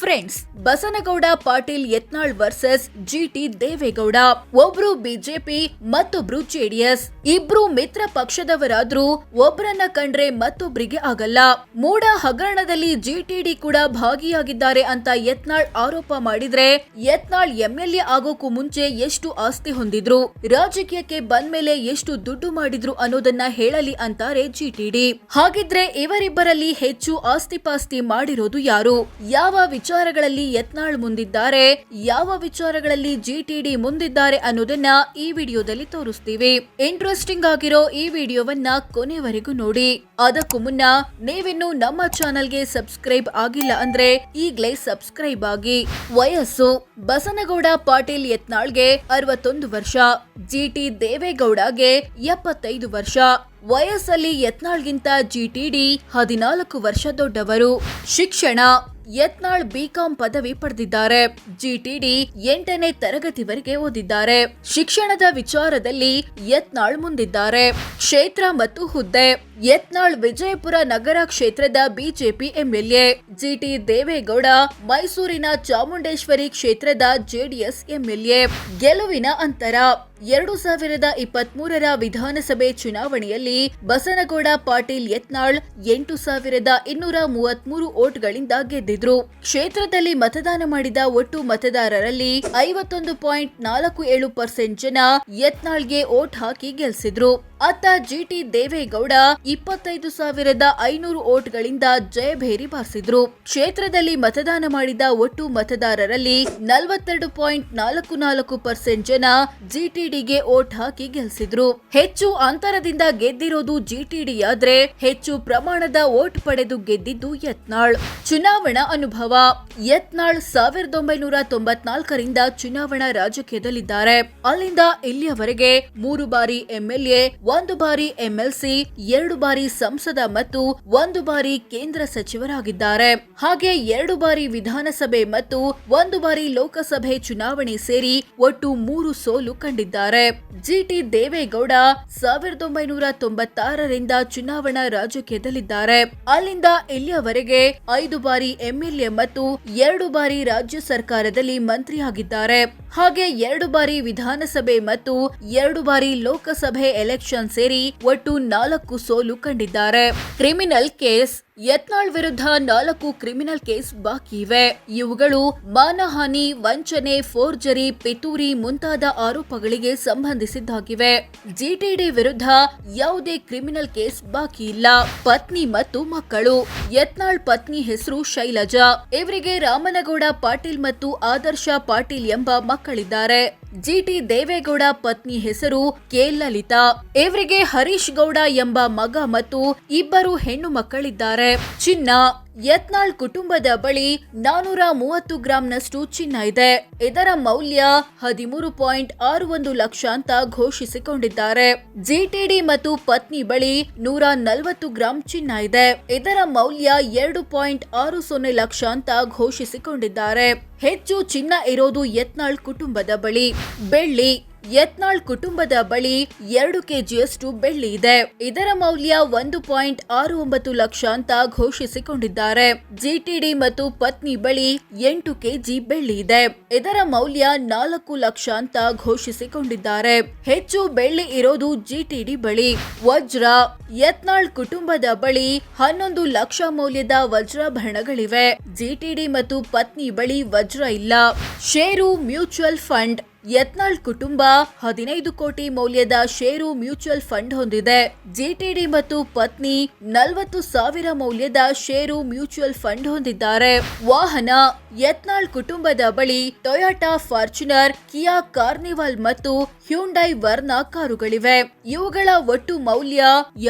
friends, Basanagouda, Patil Yatnal versus GT Devegowda. ಒಬ್ರು BJP, ಮತ್ತೊಬ್ರು JDS ಇಬ್ರು ಮಿತ್ರ ಪಕ್ಷದವರಾದ್ರೂ ಒಬ್ರನ್ನ ಕಂಡ್ರೆ ಮತ್ತೊಬ್ರಿಗೆ ಆಗಲ್ಲ. ಮೂಡ ಹಗರಣದಲ್ಲಿ ಜಿಟಿಡಿ ಕೂಡ ಭಾಗಿಯಾಗಿದ್ದಾರೆ ಅಂತ ಯತ್ನಾಳ್ ಆರೋಪ ಮಾಡಿದ್ರೆ ಯತ್ನಾಳ್ ಎಂಎಲ್ಎ ಆಗೋಕು ಮುಂಚೆ ಎಷ್ಟು ಆಸ್ತಿ ಹೊಂದಿದ್ರು, ರಾಜಕೀಯಕ್ಕೆ ಬಂದ್ಮೇಲೆ ಎಷ್ಟು ದುಡ್ಡು ಮಾಡಿದ್ರು ಅನ್ನೋದನ್ನ ಹೇಳಲಿ ಅಂತಾರೆ ಜಿಟಿಡಿ ಹಾಗಿದ್ರೆ ಇವರಿಬ್ಬರಲ್ಲಿ ಹೆಚ್ಚು ಆಸ್ತಿ ಪಾಸ್ತಿ ಮಾಡಿರೋದು ಯಾರು? ಯಾವ ವಿಚಾರಗಳಲ್ಲಿ ಯತ್ನಾಳ್ ಮುಂದಿದ್ದಾರೆ. ಯಾವ ವಿಚಾರಗಳಲ್ಲಿ ಜಿಟಿಡಿ ಮುಂದಿದ್ದಾರೆ ಅನ್ನೋದನ್ನ ಈ ವಿಡಿಯೋದಲ್ಲಿ ತೋರಿಸ್ತೀವಿ. ಇಂಟ್ರೆಸ್ಟಿಂಗ್ ಆಗಿರೋ ಈ ವಿಡಿಯೋವನ್ನ ಕೊನೆವರೆಗೂ ನೋಡಿ. ಅದಕ್ಕೂ ಮುನ್ನ ನೀವಿನ್ನು ನಮ್ಮ ಚಾನೆಲ್ಗೆ ಸಬ್ಸ್ಕ್ರೈಬ್ ಆಗಿಲ್ಲ ಅಂದ್ರೆ ಈಗ್ಲೇ ಸಬ್ಸ್ಕ್ರೈಬ್ ಆಗಿ. ವಯಸ್ಸು ಬಸನಗೌಡ ಪಾಟೀಲ್ ಯತ್ನಾಳ್ಗೆ ಅರವತ್ತೊಂದು ವರ್ಷ ಜಿಟಿ ದೇವೇಗೌಡಗೆ ಎಪ್ಪತ್ತೈದು ವರ್ಷ. ವಯಸ್ಸಲ್ಲಿ ಯತ್ನಾಳ್ಗಿಂತ ಜಿಟಿಡಿ ಹದಿನಾಲ್ಕು ವರ್ಷ ದೊಡ್ಡವರು. ಶಿಕ್ಷಣ ಯತ್ನಾಳ್ ಬಿಕಾಂ ಪದವಿ ಪಡೆದಿದ್ದಾರೆ. ಜಿಟಿಡಿ ಎಂಟನೇ ತರಗತಿವರೆಗೆ ಓದಿದ್ದಾರೆ. ಶಿಕ್ಷಣದ ವಿಚಾರದಲ್ಲಿ ಯತ್ನಾಳ್ ಮುಂದಿದ್ದಾರೆ. ಕ್ಷೇತ್ರ ಮತ್ತು ಹುದ್ದೆ. ಯತ್ನಾಳ್ ವಿಜಯಪುರ ನಗರ ಕ್ಷೇತ್ರದ ಬಿಜೆಪಿ ಎಂಎಲ್ಎ. ಜಿಟಿ ದೇವೇಗೌಡ ಮೈಸೂರಿನ ಚಾಮುಂಡೇಶ್ವರಿ ಕ್ಷೇತ್ರದ ಜೆಡಿಎಸ್ ಎಂಎಲ್ಎ. ಗೆಲುವಿನ ಅಂತರ. ಎರಡು ಸಾವಿರದ ಇಪ್ಪತ್ತ್ ಮೂರರ ವಿಧಾನಸಭೆ ಚುನಾವಣೆಯಲ್ಲಿ ಬಸನಗೌಡ, ಪಾಟೀಲ್, ಯತ್ನಾಳ್ ಎಂಟು ಸಾವಿರದ ಇನ್ನೂರ ಮೂವತ್ಮೂರು ಓಟ್ಗಳಿಂದ ಗೆದ್ದಿದ್ರು. ಕ್ಷೇತ್ರದಲ್ಲಿ ಮತದಾನ ಮಾಡಿದ ಒಟ್ಟು ಮತದಾರರಲ್ಲಿ ಐವತ್ತೊಂದು ಪಾಯಿಂಟ್ ನಾಲ್ಕು ಏಳು ಪರ್ಸೆಂಟ್ ಜನ ಯತ್ನಾಳ್ಗೆ ಓಟ್ ಹಾಕಿ ಗೆಲ್ಸಿದ್ರು. ಅತ್ತ ಜಿಟಿ ದೇವೇಗೌಡ ಇಪ್ಪತ್ತೈದು ಸಾವಿರದ ಐನೂರು ಓಟ್ಗಳಿಂದ ಜಯಭೇರಿ ಬಾರಿಸಿದ್ರು. ಕ್ಷೇತ್ರದಲ್ಲಿ ಮತದಾನ ಮಾಡಿದ ಒಟ್ಟು ಮತದಾರರಲ್ಲಿ ನಲವತ್ತೆರಡು ಪಾಯಿಂಟ್ ನಾಲ್ಕು ನಾಲ್ಕು ಪರ್ಸೆಂಟ್ ಜನ ಜಿಟಿಡಿಗೆ ಓಟ್ ಹಾಕಿ ಗೆಲ್ಲಿಸಿದ್ರು ಹೆಚ್ಚು ಅಂತರದಿಂದ ಗೆದ್ದಿರೋದು ಜಿಟಿಡಿ ಆದ್ರೆ ಹೆಚ್ಚು ಪ್ರಮಾಣದ ಓಟ್ ಪಡೆದು ಗೆದ್ದಿದ್ದು ಯತ್ನಾಳ್. ಚುನಾವಣಾ ಅನುಭವ. ಯತ್ನಾಳ್ ಸಾವಿರದ ಒಂಬೈನೂರ ತೊಂಬತ್ನಾಲ್ಕರಿಂದ ಚುನಾವಣಾ ರಾಜಕೀಯದಲ್ಲಿದ್ದಾರೆ. ಅಲ್ಲಿಂದ ಇಲ್ಲಿಯವರೆಗೆ ಮೂರು ಬಾರಿ ಎಂಎಲ್ಎ, ಒಂದು ಬಾರಿ ಎಂಎಲ್ಸಿ, ಎರಡು ಬಾರಿ ಸಂಸದ ಮತ್ತು ಒಂದು ಬಾರಿ ಕೇಂದ್ರ ಸಚಿವರಾಗಿದ್ದಾರೆ. ಹಾಗೆ ಎರಡು ಬಾರಿ ವಿಧಾನಸಭೆ ಮತ್ತು ಒಂದು ಬಾರಿ ಲೋಕಸಭೆ ಚುನಾವಣೆ ಸೇರಿ ಒಟ್ಟು ಮೂರು ಸೋಲು ಕಂಡಿದ್ದಾರೆ. ಜಿಟಿ ದೇವೇಗೌಡ ಸಾವಿರದ ಒಂಬೈನೂರ ತೊಂಬತ್ತಾರರಿಂದ ಚುನಾವಣಾ ರಾಜಕೀಯದಲ್ಲಿದ್ದಾರೆ. ಅಲ್ಲಿಂದ ಇಲ್ಲಿಯವರೆಗೆ ಐದು ಬಾರಿ ಎಂಎಲ್ಎ ಮತ್ತು ಎರಡು ಬಾರಿ ರಾಜ್ಯ ಸರ್ಕಾರದಲ್ಲಿ ಮಂತ್ರಿಯಾಗಿದ್ದಾರೆ. ಹಾಗೆ ಎರಡು ಬಾರಿ ವಿಧಾನಸಭೆ ಮತ್ತು ಎರಡು ಬಾರಿ ಲೋಕಸಭೆ ಎಲೆಕ್ಷನ್ ಸೇರಿ ಒಟ್ಟು ನಾಲ್ಕು ಸೋಲು ಕಂಡಿದ್ದಾರೆ. ಕ್ರಿಮಿನಲ್ ಕೇಸ್ ಯತ್ನಾಳ್ ವಿರುದ್ಧ ನಾಲ್ಕು ಕ್ರಿಮಿನಲ್ ಕೇಸ್ ಬಾಕಿ ಇವೆ. ಇವುಗಳು ಮಾನಹಾನಿ, ವಂಚನೆ, ಫೋರ್ಜರಿ, ಪಿತೂರಿ ಮುಂತಾದ ಆರೋಪಗಳಿಗೆ ಸಂಬಂಧಿಸಿದ್ದಾಗಿವೆ. ಜಿಟಿಡಿ ವಿರುದ್ಧ ಯಾವುದೇ ಕ್ರಿಮಿನಲ್ ಕೇಸ್ ಬಾಕಿ ಇಲ್ಲ. ಪತ್ನಿ ಮತ್ತು ಮಕ್ಕಳು. ಯತ್ನಾಳ್ ಪತ್ನಿ ಹೆಸರು ಶೈಲಜಾ. ಇವರಿಗೆ ರಾಮನಗೌಡ ಪಾಟೀಲ್ ಮತ್ತು ಆದರ್ಶ ಪಾಟೀಲ್ ಎಂಬ ಮಕ್ಕಳಿದ್ದಾರೆ. ಜಿಟಿ ದೇವೇಗೌಡ ಪತ್ನಿ ಹೆಸರು ಕೆ ಲಲಿತಾ. ಇವರಿಗೆ ಹರೀಶ್ ಗೌಡ ಎಂಬ ಮಗ ಮತ್ತು ಇಬ್ಬರು ಹೆಣ್ಣು ಮಕ್ಕಳಿದ್ದಾರೆ. ಚಿನ್ನ, ಯತ್ನಾಳ್ ಕುಟುಂಬದ ಬಳಿ ನಾನೂರ ಮೂವತ್ತು ಗ್ರಾಂನಷ್ಟು ಚಿನ್ನ ಇದೆ. ಇದರ ಮೌಲ್ಯ ಹದಿಮೂರು ಪಾಯಿಂಟ್ ಆರು ಒಂದು ಲಕ್ಷ ಅಂತ ಘೋಷಿಸಿಕೊಂಡಿದ್ದಾರೆ. ಜಿಟಿಡಿ ಮತ್ತು ಪತ್ನಿ ಬಳಿ ನೂರ ನಲವತ್ತು ಗ್ರಾಂ ಚಿನ್ನ ಇದೆ. ಇದರ ಮೌಲ್ಯ ಎರಡು ಪಾಯಿಂಟ್ ಆರು ಸೊನ್ನೆ ಲಕ್ಷ ಅಂತ ಘೋಷಿಸಿಕೊಂಡಿದ್ದಾರೆ. ಹೆಚ್ಚು ಚಿನ್ನ ಇರೋದು ಯತ್ನಾಳ್ ಕುಟುಂಬದ ಬಳಿ. ಬೆಳ್ಳಿ ಯತ್ನಾಳ್ ಕುಟುಂಬದ ಬಳಿ ಎರಡು ಕೆಜಿಯಷ್ಟು ಬೆಳ್ಳಿ ಇದೆ. ಇದರ ಮೌಲ್ಯ ಒಂದು ಪಾಯಿಂಟ್ ಆರು ಒಂಬತ್ತು ಲಕ್ಷ ಅಂತ ಘೋಷಿಸಿಕೊಂಡಿದ್ದಾರೆ. ಜಿಟಿಡಿ ಮತ್ತು ಪತ್ನಿ ಬಳಿ ಎಂಟು ಕೆಜಿ ಬೆಳ್ಳಿ ಇದೆ. ಇದರ ಮೌಲ್ಯ ನಾಲ್ಕು ಲಕ್ಷ ಅಂತ ಘೋಷಿಸಿಕೊಂಡಿದ್ದಾರೆ. ಹೆಚ್ಚು ಬೆಳ್ಳಿ ಇರೋದು ಜಿಟಿಡಿ ಬಳಿ. ವಜ್ರ ಯತ್ನಾಳ್ ಕುಟುಂಬದ ಬಳಿ ಹನ್ನೊಂದು ಲಕ್ಷ ಮೌಲ್ಯದ ವಜ್ರಾಭರಣಗಳಿವೆ ಜಿಟಿಡಿ ಮತ್ತು ಪತ್ನಿ ಬಳಿ ವಜ್ರ ಇಲ್ಲ. ಷೇರು ಮ್ಯೂಚುವಲ್ ಫಂಡ್ ಯತ್ನಾಳ್ ಕುಟುಂಬ ಹದಿನೈದು ಕೋಟಿ ಮೌಲ್ಯದ ಷೇರು ಮ್ಯೂಚುವಲ್ ಫಂಡ್ ಹೊಂದಿದೆ. ಜಿಟಿಡಿ ಮತ್ತು ಪತ್ನಿ ನಲವತ್ತು ಸಾವಿರ ಮೌಲ್ಯದ ಷೇರು ಮ್ಯೂಚುವಲ್ ಫಂಡ್ ಹೊಂದಿದ್ದಾರೆ. ವಾಹನ, ಯತ್ನಾಳ್ ಕುಟುಂಬದ ಬಳಿ ಟೊಯಾಟಾ ಫಾರ್ಚುನರ್, ಕಿಯಾ ಕಾರ್ನಿವಾಲ್ ಮತ್ತು ಹ್ಯೂಂಡೈ ವರ್ನಾ ಕಾರುಗಳಿವೆ. ಇವುಗಳ ಒಟ್ಟು ಮೌಲ್ಯ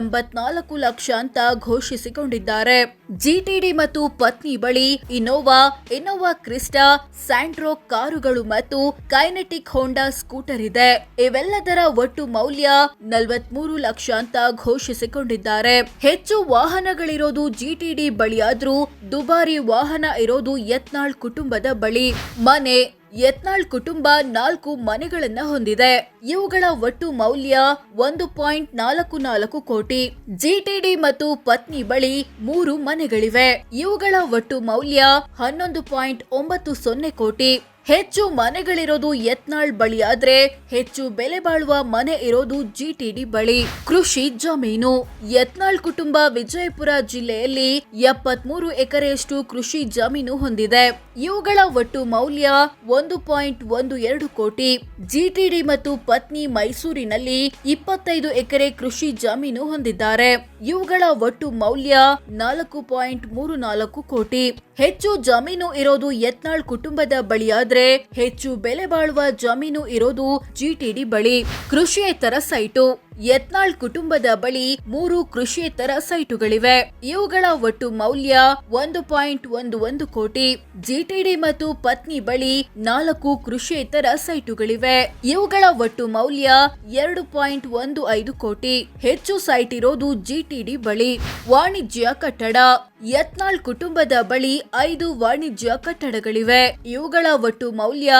ಎಂಬತ್ನಾಲ್ಕು ಲಕ್ಷ ಅಂತ ಘೋಷಿಸಿಕೊಂಡಿದ್ದಾರೆ. ಜಿಟಿಡಿ ಮತ್ತು ಪತ್ನಿ ಬಳಿ ಇನೋವಾ ಇನೋವಾ ಕ್ರಿಸ್ಟಾ ಸ್ಯಾಂಡ್ರೋ ಕಾರುಗಳು ಮತ್ತು ಕೈನೆಟಿಕ್ ಹೋಂಡಾ ಸ್ಕೂಟರ್ ಇದೆ. ಇವೆಲ್ಲದರ ಒಟ್ಟು ಮೌಲ್ಯ ನಲವತ್ಮೂರು ಲಕ್ಷ ಅಂತ ಘೋಷಿಸಿಕೊಂಡಿದ್ದಾರೆ. ಹೆಚ್ಚು ವಾಹನಗಳಿರೋದು ಜಿಟಿಡಿ ಬಳಿಯಾದ್ರೂ ದುಬಾರಿ ವಾಹನ ಇರೋದು ಯತ್ನಾಳ್ ಕುಟುಂಬದ ಬಳಿ. ಮನೆ, ಯತ್ನಾಳ್ ಕುಟುಂಬ ನಾಲ್ಕು ಮನೆಗಳನ್ನ ಹೊಂದಿದೆ. ಇವುಗಳ ಒಟ್ಟು ಮೌಲ್ಯ ಒಂದು ಪಾಯಿಂಟ್ ನಾಲ್ಕು ನಾಲ್ಕು ಕೋಟಿ. ಜಿಟಿಡಿ ಮತ್ತು ಪತ್ನಿ ಬಳಿ ಮೂರು ಮನೆಗಳಿವೆ. ಇವುಗಳ ಒಟ್ಟು ಮೌಲ್ಯ ಹನ್ನೊಂದು ಪಾಯಿಂಟ್ ಒಂಬತ್ತು ಸೊನ್ನೆ ಕೋಟಿ. ಹೆಚ್ಚು ಮನೆಗಳಿರೋದು ಯತ್ನಾಳ್ ಬಳಿ ಆದ್ರೆ ಹೆಚ್ಚು ಬೆಲೆ ಬಾಳುವ ಮನೆ ಇರೋದು ಜಿಟಿಡಿ ಬಳಿ. ಕೃಷಿ ಜಮೀನು. ಯತ್ನಾಳ್ ಕುಟುಂಬ ವಿಜಯಪುರ ಜಿಲ್ಲೆಯಲ್ಲಿ ಎಪ್ಪತ್ಮೂರು ಎಕರೆಯಷ್ಟು ಕೃಷಿ ಜಮೀನು ಹೊಂದಿದೆ. ಇವುಗಳ ಒಟ್ಟು ಮೌಲ್ಯ ಒಂದು ಪಾಯಿಂಟ್ ಒಂದು ಎರಡು ಕೋಟಿ. ಜಿಟಿಡಿ ಮತ್ತು ಪತ್ನಿ ಮೈಸೂರಿನಲ್ಲಿ ಇಪ್ಪತ್ತೈದು ಎಕರೆ ಕೃಷಿ ಜಮೀನು ಹೊಂದಿದ್ದಾರೆ. ಇವುಗಳ ಒಟ್ಟು ಮೌಲ್ಯ ನಾಲ್ಕು ಪಾಯಿಂಟ್ ಮೂರು ನಾಲ್ಕು ಕೋಟಿ. ಹೆಚ್ಚು ಜಮೀನು ಇರೋದು ಯತ್ನಾಳ್ ಕುಟುಂಬದ ಬಳಿಯಾದ್ರೆ ಹೆಚ್ಚು ಬೆಲೆ ಬಾಳುವ ಜಮೀನು ಇರೋದು ಜಿಟಿಡಿ ಬಳಿ. ಕೃಷಿಯೇತರ ಸೈಟು. ಯತ್ನಾಳ್ ಕುಟುಂಬದ ಬಳಿ ಮೂರು ಕೃಷಿಯೇತರ ಸೈಟುಗಳಿವೆ. ಇವುಗಳ ಒಟ್ಟು ಮೌಲ್ಯ ಒಂದು ಪಾಯಿಂಟ್ ಒಂದು ಒಂದು ಕೋಟಿ. ಜಿಟಿಡಿ ಮತ್ತು ಪತ್ನಿ ಬಳಿ ನಾಲ್ಕು ಕೃಷಿಯೇತರ ಸೈಟುಗಳಿವೆ. ಇವುಗಳ ಒಟ್ಟು ಮೌಲ್ಯ ಎರಡು ಪಾಯಿಂಟ್ ಒಂದು ಐದು ಕೋಟಿ. ಹೆಚ್ಚು ಸೈಟ್ ಇರೋದು ಜಿಟಿಡಿ ಬಳಿ. ವಾಣಿಜ್ಯ ಕಟ್ಟಡ. ಯತ್ನಾಳ್ ಕುಟುಂಬದ ಬಳಿ ಐದು ವಾಣಿಜ್ಯ ಕಟ್ಟಡಗಳಿವೆ. ಇವುಗಳ ಒಟ್ಟು ಮೌಲ್ಯ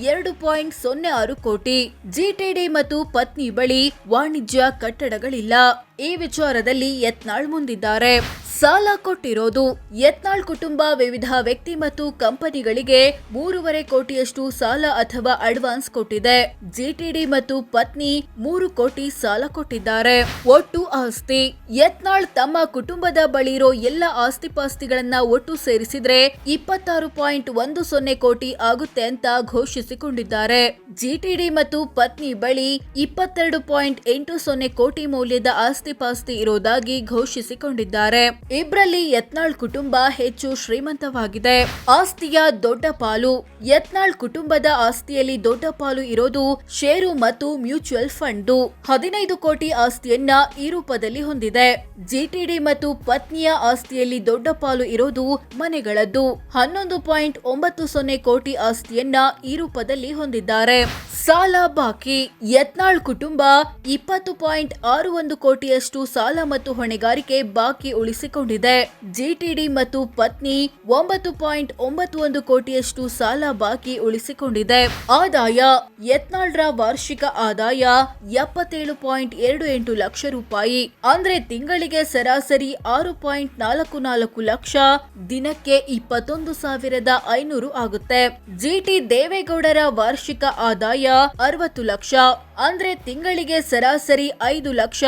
ಎರಡು ಪಾಯಿಂಟ್ ಸೊನ್ನೆ ಆರು ಕೋಟಿ. ಜಿಟಿಡಿ ಮತ್ತು ಪತ್ನಿ ಬಳಿ ವಾಣಿಜ್ಯ ಕಟ್ಟಡಗಳಿಲ್ಲ. ಈ ವಿಚಾರದಲ್ಲಿ ಯತ್ನಾಳ್ ಮುಂದಿದ್ದಾರೆ. ಸಾಲ ಕೊಟ್ಟಿರೋದು ಯತ್ನಾಳ್ ಕುಟುಂಬ, ವಿವಿಧ ವ್ಯಕ್ತಿ ಮತ್ತು ಕಂಪನಿಗಳಿಗೆ ಮೂರುವರೆ ಕೋಟಿಯಷ್ಟು ಸಾಲ ಅಥವಾ ಅಡ್ವಾನ್ಸ್ ಕೊಟ್ಟಿದೆ. ಜಿಟಿಡಿ ಮತ್ತು ಪತ್ನಿ ಮೂರು ಕೋಟಿ ಸಾಲ ಕೊಟ್ಟಿದ್ದಾರೆ. ಒಟ್ಟು ಆಸ್ತಿ, ಯತ್ನಾಳ್ ತಮ್ಮ ಕುಟುಂಬದ ಬಳಿರೋ ಎಲ್ಲ ಆಸ್ತಿಪಾಸ್ತಿಗಳನ್ನ ಒಟ್ಟು ಸೇರಿಸಿದ್ರೆ ಇಪ್ಪತ್ತಾರು ಪಾಯಿಂಟ್ ಒಂದು ಸೊನ್ನೆ ಕೋಟಿ ಆಗುತ್ತೆ ಅಂತ ಘೋಷಿಸಿಕೊಂಡಿದ್ದಾರೆ. ಜಿಟಿಡಿ ಮತ್ತು ಪತ್ನಿ ಬಳಿ ಇಪ್ಪತ್ತೆರಡು ಪಾಯಿಂಟ್ ಎಂಟು ಸೊನ್ನೆ ಕೋಟಿ ಮೌಲ್ಯದ ಆಸ್ತಿಪಾಸ್ತಿ ಇರೋದಾಗಿ ಘೋಷಿಸಿಕೊಂಡಿದ್ದಾರೆ. ಇಬ್ರಲ್ಲಿ ಯತ್ನಾಳ್ ಕುಟುಂಬ ಹೆಚ್ಚು ಶ್ರೀಮಂತವಾಗಿದೆ. ಆಸ್ತಿಯ ದೊಡ್ಡ ಪಾಲು. ಯತ್ನಾಳ್ ಕುಟುಂಬದ ಆಸ್ತಿಯಲ್ಲಿ ದೊಡ್ಡ ಪಾಲು ಇರೋದು ಷೇರು ಮತ್ತು ಮ್ಯೂಚುವಲ್ ಫಂಡ್. ಹದಿನೈದು ಕೋಟಿ ಆಸ್ತಿಯನ್ನ ಈ ರೂಪದಲ್ಲಿ ಹೊಂದಿದೆ. ಜಿಟಿಡಿ ಮತ್ತು ಪತ್ನಿಯ ಆಸ್ತಿಯಲ್ಲಿ ದೊಡ್ಡ ಪಾಲು ಇರೋದು ಮನೆಗಳದ್ದು. ಹನ್ನೊಂದು ಪಾಯಿಂಟ್ ಒಂಬತ್ತು ಸೊನ್ನೆ ಕೋಟಿ ಆಸ್ತಿಯನ್ನ ಈ ರೂಪದಲ್ಲಿ ಹೊಂದಿದ್ದಾರೆ. ಸಾಲ ಬಾಕಿ. ಯತ್ನಾಳ್ ಕುಟುಂಬ ಇಪ್ಪತ್ತು ಪಾಯಿಂಟ್ ಆರು ಒಂದು ಕೋಟಿಯಷ್ಟು ಸಾಲ ಮತ್ತು ಹೊಣೆಗಾರಿಕೆ ಬಾಕಿ ಉಳಿಸಿಕೊಂಡಿದೆ ಜಿಟಿಡಿ ಮತ್ತು ಪತ್ನಿ ಒಂಬತ್ತು ಪಾಯಿಂಟ್ ಒಂಬತ್ತು ಒಂದು ಕೋಟಿಯಷ್ಟು ಸಾಲ ಬಾಕಿ ಉಳಿಸಿಕೊಂಡಿದೆ. ಆದಾಯ, ಯತ್ನಾಳ್ರ ವಾರ್ಷಿಕ ಆದಾಯ ಎಪ್ಪತ್ತೇಳು ಪಾಯಿಂಟ್ ಎರಡು ಎಂಟು ಲಕ್ಷ ರೂಪಾಯಿ. ಅಂದ್ರೆ ತಿಂಗಳಿಗೆ ಸರಾಸರಿ ಆರು ಪಾಯಿಂಟ್ ನಾಲ್ಕು ನಾಲ್ಕು ಲಕ್ಷ, ದಿನಕ್ಕೆ ಇಪ್ಪತ್ತೊಂದು ಸಾವಿರದ ಐನೂರು ಆಗುತ್ತೆ. ಜಿಟಿ ದೇವೇಗೌಡರ ವಾರ್ಷಿಕ ಆದಾಯ ಅರವತ್ತು ಲಕ್ಷ ಅಂದ್ರೆ ತಿಂಗಳಿಗೆ ಸರಾಸರಿ ಐದು ಲಕ್ಷ,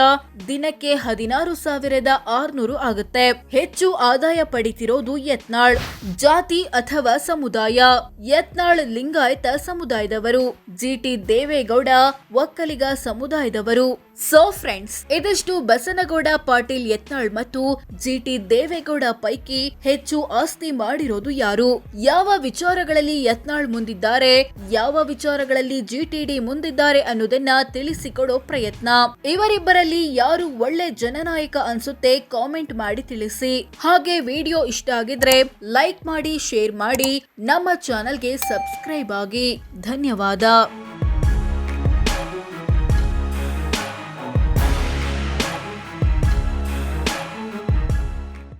ದಿನಕ್ಕೆ ಹದಿನಾರು ಸಾವಿರದ ಆರ್ನೂರು ಆಗುತ್ತೆ. ಹೆಚ್ಚು ಆದಾಯ ಪಡಿತಿರೋದು ಯತ್ನಾಳ್. ಜಾತಿ ಅಥವಾ ಸಮುದಾಯ. ಯತ್ನಾಳ್ ಲಿಂಗಾಯತ ಸಮುದಾಯದವರು. ಜಿಟಿ ದೇವೇಗೌಡ, ಒಕ್ಕಲಿಗ ಸಮುದಾಯದವರು. ಸೊ ಫ್ರೆಂಡ್ಸ್ ಇದಿಷ್ಟು ಬಸನಗೌಡ ಪಾಟೀಲ್ ಯತ್ನಾಳ್ ಮತ್ತು ಜಿಟಿ ದೇವೇಗೌಡ ಪೈಕಿ ಹೆಚ್ಚು ಆಸ್ತಿ ಮಾಡಿರೋದು ಯಾರು? ಯಾವ ವಿಚಾರಗಳಲ್ಲಿ ಯತ್ನಾಳ್ ಮುಂದಿದ್ದಾರೆ? ಯಾವ ವಿಚಾರಗಳಲ್ಲಿ ಜಿಟಿಡಿ ಮುಂದಿದ್ದಾರೆ ಅನ್ನೋದನ್ನ ತಿಳಿಸಿಕೊಡೋ ಪ್ರಯತ್ನ. ಇವರಿಬ್ಬರಲ್ಲಿ ಯಾರು ಒಳ್ಳೆ ಜನನಾಯಕ ಅನ್ಸುತ್ತೆ ಕಾಮೆಂಟ್ ಮಾಡಿ ತಿಳಿಸಿ. ಹಾಗೆ ವಿಡಿಯೋ ಇಷ್ಟ ಆಗಿದ್ರೆ ಲೈಕ್ ಮಾಡಿ, ಶೇರ್ ಮಾಡಿ. ನಮ್ಮ ಚಾನೆಲ್ಗೆ ಸಬ್ಸ್ಕ್ರೈಬ್ ಆಗಿ. ಧನ್ಯವಾದ.